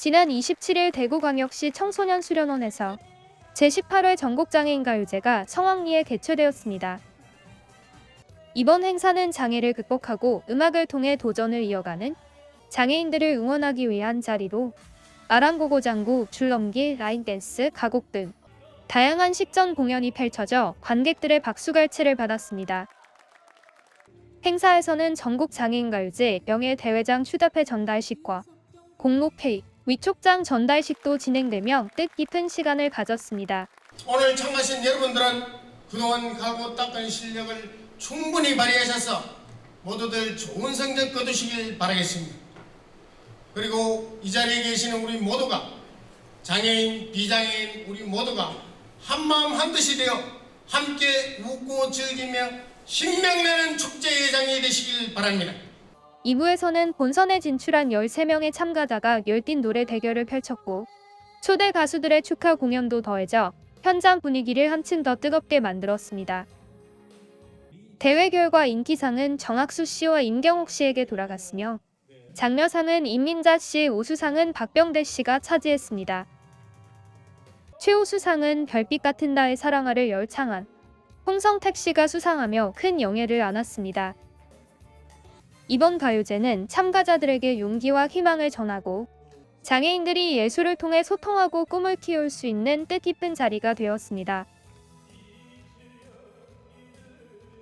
지난 27일 대구광역시 청소년 수련원에서 제18회 전국장애인가요제가 성황리에 개최되었습니다. 이번 행사는 장애를 극복하고 음악을 통해 도전을 이어가는 장애인들을 응원하기 위한 자리로 아랑고고 장구, 줄넘기, 라인댄스, 가곡 등 다양한 식전 공연이 펼쳐져 관객들의 박수갈채를 받았습니다. 행사에서는 전국 장애인가요제 명예대회장 휴대패 전달식과 공로페이, 위촉장 전달식도 진행되며 뜻깊은 시간을 가졌습니다. 오늘 참가하신 여러분들은 그동안 가고 닦은 실력을 충분히 발휘하셔서 모두들 좋은 성적 거두시길 바라겠습니다. 그리고 이 자리에 계시는 우리 모두가 장애인, 비장애인 우리 모두가 한마음 한뜻이 되어 함께 웃고 즐기며 신명나는 축제 예장이 되시길 바랍니다. 2부에서는 본선에 진출한 13명의 참가자가 열띤 노래 대결을 펼쳤고 초대 가수들의 축하 공연도 더해져 현장 분위기를 한층 더 뜨겁게 만들었습니다. 대회 결과 인기상은 정학수 씨와 임경옥 씨에게 돌아갔으며 장려상은 임민자 씨, 우수상은 박병대 씨가 차지했습니다. 최우수상은 별빛 같은 나의 사랑아를 열창한 홍성택 씨가 수상하며 큰 영예를 안았습니다. 이번 가요제는 참가자들에게 용기와 희망을 전하고 장애인들이 예술을 통해 소통하고 꿈을 키울 수 있는 뜻깊은 자리가 되었습니다.